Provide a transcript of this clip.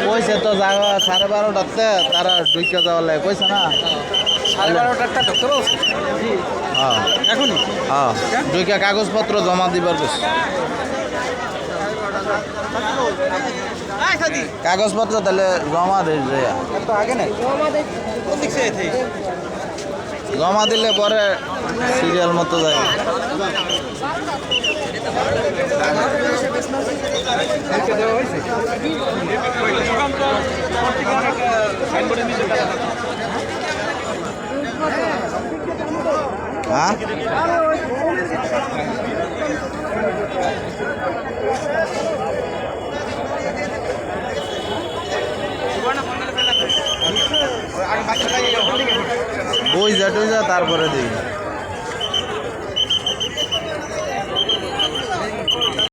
কইছে তো যাওয়া সাড়ে বারোটাতে তারা ঢুকে যাওয়ার লাগে কইছে না? সাড়ে বারোটারটা ঢুকতে বলছে হ্যাঁ। এখনই? হ্যাঁ। ঢুকে কাগজপত্র জমা দিবার কইছে। কাগজপত্র তাহলে জমা তো আগে নাই? কোন দিক জমা দিলে পরে সিরিয়াল মতো যায়। হয়েছে হ্যাঁ? বই যা টই যা তারপরে দিই